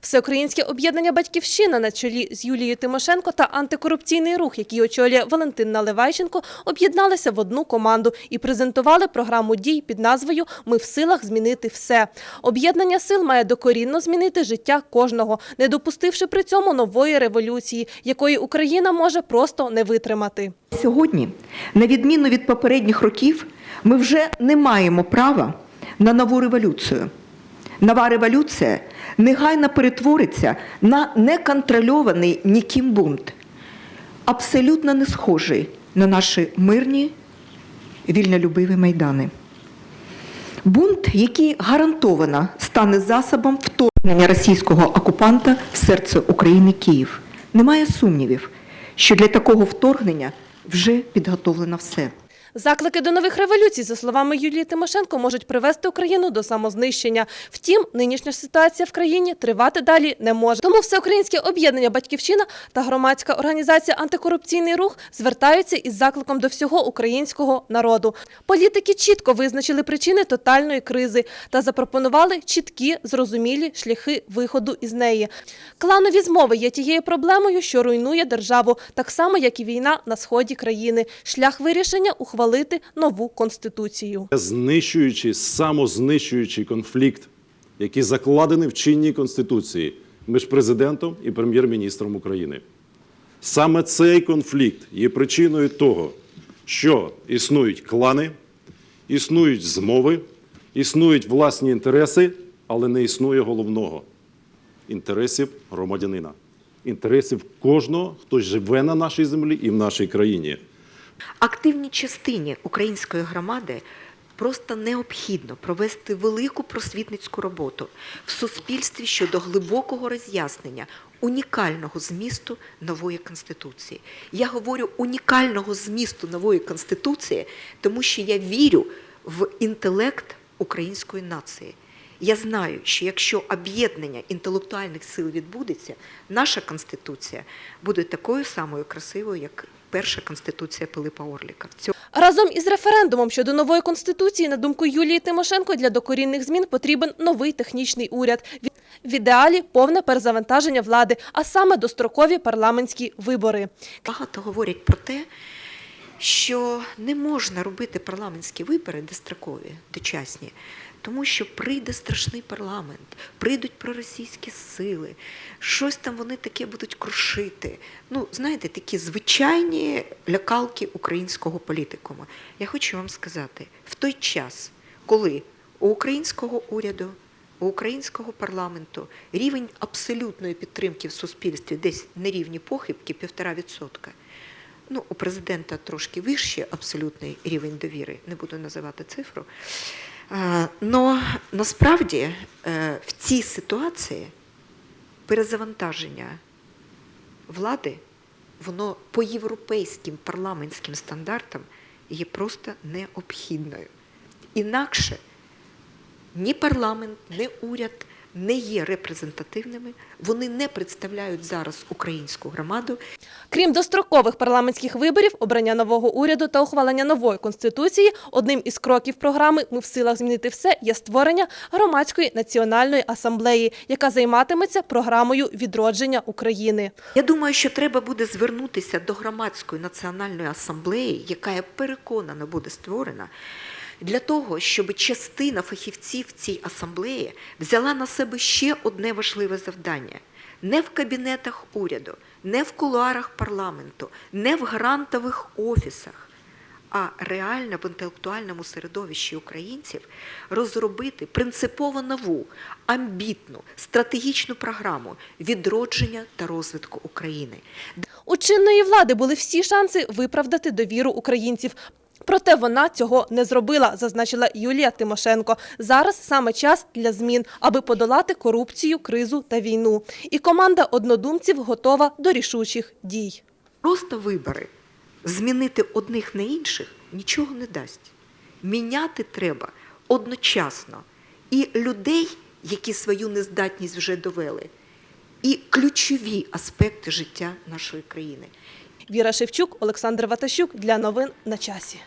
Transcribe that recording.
Всеукраїнське об'єднання Батьківщина на чолі з Юлією Тимошенко та антикорупційний рух, який очолює Валентин Наливайченко, об'єдналися в одну команду і презентували програму дій під назвою Ми в силах змінити все. Об'єднання сил має докорінно змінити життя кожного, не допустивши при цьому нової революції, якої Україна може просто не витримати. Сьогодні, на відміну від попередніх років, ми вже не маємо права на нову революцію. Нова революція негайно перетвориться на неконтрольований ніким бунт, абсолютно не схожий на наші мирні вільнолюбиві майдани. Бунт, який гарантовано стане засобом вторгнення російського окупанта в серце України Київ. Немає сумнівів, що для такого вторгнення вже підготовлено все. Заклики до нових революцій, за словами Юлії Тимошенко, можуть привести Україну до самознищення. Втім, нинішня ситуація в країні тривати далі не може. Тому всеукраїнське об'єднання Батьківщина та громадська організація Антикорупційний рух звертаються із закликом до всього українського народу. Політики чітко визначили причини тотальної кризи та запропонували чіткі, зрозумілі шляхи виходу із неї. Кланові змови є тією проблемою, що руйнує державу, так само як і війна на сході країни. Шлях вирішення ухвалити нову конституцію. знищуючий, самознищуючий конфлікт, який закладений в чинній конституції між президентом і прем'єр-міністром України. Саме цей конфлікт є причиною того, що існують клани, існують змови, існують власні інтереси, але не існує головного інтересів громадянина, інтересів кожного, хто живе на нашій землі і в нашій країні. Активній частині української громади просто необхідно провести велику просвітницьку роботу в суспільстві щодо глибокого роз'яснення унікального змісту нової конституції. Я говорю унікального змісту нової конституції, тому що я вірю в інтелект української нації. Я знаю, що якщо об'єднання інтелектуальних сил відбудеться, наша конституція буде такою самою красивою, як перша конституція Пилипа Орліка. Разом із референдумом щодо нової конституції, на думку Юлії Тимошенко, для докорінних змін потрібен новий технічний уряд. В ідеалі повне перезавантаження влади, а саме дострокові парламентські вибори. багато говорять про те, що не можна робити парламентські вибори дострокові, дочасні, тому що прийде страшний парламент, прийдуть проросійські сили, щось там вони таке будуть крушити. Ну, знаєте, такі звичайні лякалки українського політикуму. Я хочу вам сказати, в той час, коли у українського уряду, у українського парламенту рівень абсолютної підтримки в суспільстві десь на рівні похибки півтора відсотка. Ну, у президента трошки вищий абсолютний рівень довіри, не буду називати цифру. Але насправді е, в цій ситуації перезавантаження влади, воно по європейським парламентським стандартам є просто необхідною. Інакше ні парламент, ні уряд не є репрезентативними, вони не представляють зараз українську громаду Крім дострокових парламентських виборів, обрання нового уряду та ухвалення нової конституції, одним із кроків програми Ми в силах змінити все є створення громадської національної асамблеї, яка займатиметься програмою відродження України. Я думаю, що треба буде звернутися до громадської національної асамблеї, яка я переконана буде створена, для того, щоб частина фахівців в цій асамблеї взяла на себе ще одне важливе завдання. Не в кабінетах уряду, не в кулуарах парламенту, не в грантових офісах, а реально в інтелектуальному середовищі українців розробити принципово нову, амбітну, стратегічну програму відродження та розвитку України. У чинної влади були всі шанси виправдати довіру українців. Проте вона цього не зробила, зазначила Юлія Тимошенко. Зараз саме час для змін, аби подолати корупцію, кризу та війну. І команда однодумців готова до рішучих дій. Просто вибори змінити одних на інших нічого не дасть. Міняти треба одночасно і людей, які свою нездатність вже довели, і ключові аспекти життя нашої країни. Віра Шевчук, Олександр Ватащук для новин на часі.